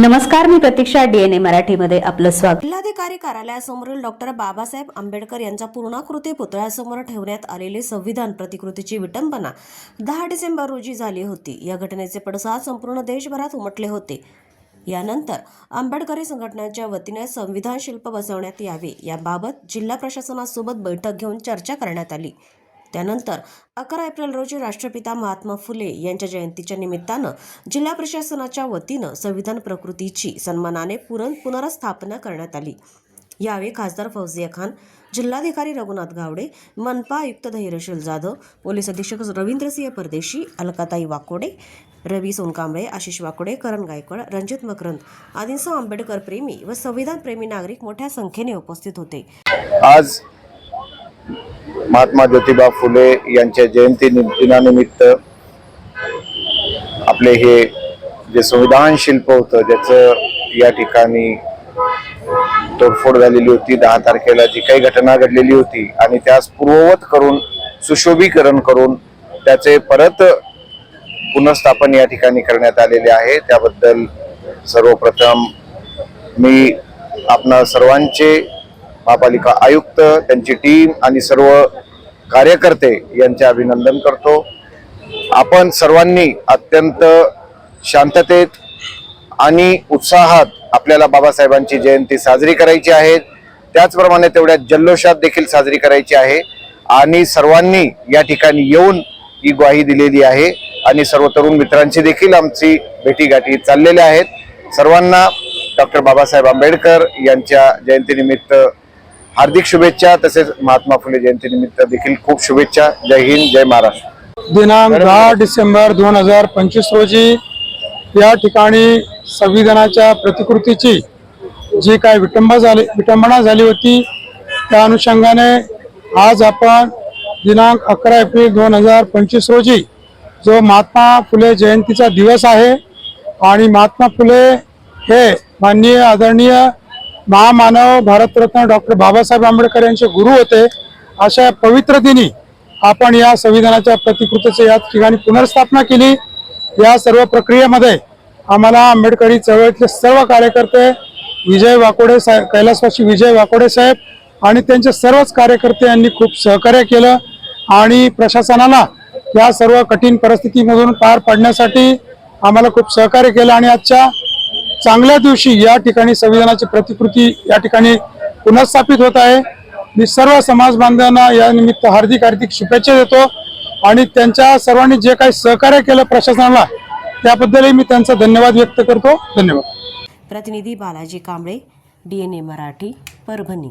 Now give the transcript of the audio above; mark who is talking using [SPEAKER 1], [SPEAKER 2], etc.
[SPEAKER 1] नमस्कार मी प्रतीक्षा डीएनए मराठीमध्ये आपलं स्वागत.
[SPEAKER 2] जिल्हाधिकारी कार्यालयासमोरील डॉक्टर बाबासाहेब आंबेडकर यांच्या पूर्णाकृती पुतळ्यासमोर ठेवण्यात आलेले संविधान प्रतिकृतीची विटंबना दहा डिसेंबर रोजी झाली होती. या घटनेचे पडसाद संपूर्ण देशभरात उमटले होते. यानंतर आंबेडकरी संघटनांच्या वतीने संविधान शिल्प बसवण्यात यावे. याबाबत जिल्हा प्रशासनासोबत बैठक घेऊन चर्चा करण्यात आली. त्यानंतर अकरा एप्रिल रोजी राष्ट्रपिता महात्मा फुले यांच्या जयंतीच्या निमित्तानं जिल्हा प्रशासनाच्या वतीनं संविधान प्रकृतीची सन्मानाने पुरण पुनर्स्थापना करण्यात आली. यावेळी खासदार फौजिया खान जिल्हाधिकारी रघुनाथ गावडे मनपा आयुक्त धैर्यशील जाधव पोलीस अधीक्षक रवींद्रसिंह परदेशी अलकाताई वाकोडे रवी सोनकांबळे आशिष वाकोडे करण गायकवाड रणजित मकरंद आदींसह आंबेडकर प्रेमी व संविधान प्रेमी नागरिक मोठ्या संख्येने उपस्थित होते.
[SPEAKER 3] आज महात्मा ज्योतिबा फुले यांच्या जयंती दिनानिमित्त आपले हे जे संविधान शिल्प होतं ज्याचं या ठिकाणी तोडफोड झालेली होती दहा तारखेला जी काही घटना घडलेली होती आणि त्यास पूर्ववत करून सुशोभीकरण करून त्याचे परत पुनर्स्थापन या ठिकाणी करण्यात आलेले आहे. त्याबद्दल सर्वप्रथम मी आपणा सर्वांचे महापालिका आयुक्त त्यांची टीम आणि सर्व कार्यकर्ते यांचे अभिनंदन करतो. आपण सर्वांनी अत्यंत शांततेत आणि उत्साहात आपल्याला बाबासाहेबांची जयंती साजरी करायची आहे. त्याचप्रमाणे तेवढ्या जल्लोषात देखील साजरी करायची आहे. आणि सर्वांनी या ठिकाणी येऊन ही ग्वाही दिलेली आहे. आणि सर्व तरुण मित्रांची देखील आमची भेटीगाठी चाललेल्या आहेत. सर्वांना डॉक्टर बाबासाहेब आंबेडकर यांच्या जयंतीनिमित्त हार्दिक शुभेच्छा तसेच महात्मा फुले जयंतीनिमित्त देखील खूप शुभेच्छा. जय हिंद जय महाराष्ट्र.
[SPEAKER 4] दिनांक दहा डिसेंबर दोन हजार पंचवीस रोजी या ठिकाणी संविधानाच्या प्रतिकृतीची जी काय विटंब झाली विटंबना झाली होती त्या अनुषंगाने आज आपण दिनांक अकरा एप्रिल दोन हजार पंचवीस रोजी जो महात्मा फुले जयंतीचा दिवस आहे आणि महात्मा फुले हे माननीय आदरणीय महामानव भारतरत्न डॉक्टर बाबासाहेब आंबेडकर यांचे गुरु होते. अशा या पवित्र दिनी आपण या संविधानाच्या प्रतिकृतीची या ठिकाणी पुनर्स्थापना केली. या सर्व प्रक्रियेमध्ये आम्हाला आंबेडकरी चळवळीतले सर्व कार्यकर्ते विजय वाकोडे साहेब कैलासवासी विजय वाकोडे साहेब आणि त्यांचे सर्वच कार्यकर्ते यांनी खूप सहकार्य केलं आणि प्रशासनाला या सर्व कठीण परिस्थितीमधून पार पाडण्यासाठी आम्हाला खूप सहकार्य केलं आणि आजच्या चांगल्या दिवशी या ठिकाणी संविधानाची प्रतिकृती या ठिकाणी पुनर्स्थापित होत आहे. मी सर्व समाज बांधवांना या निमित्त हार्दिक हार्दिक शुभेच्छा देतो आणि त्यांच्या सर्वांनी जे काही सहकार्य केलं प्रशासनाला त्याबद्दलही मी त्यांचा धन्यवाद व्यक्त करतो. धन्यवाद.
[SPEAKER 2] प्रतिनिधी बालाजी कांबळे डीएनए मराठी परभणी.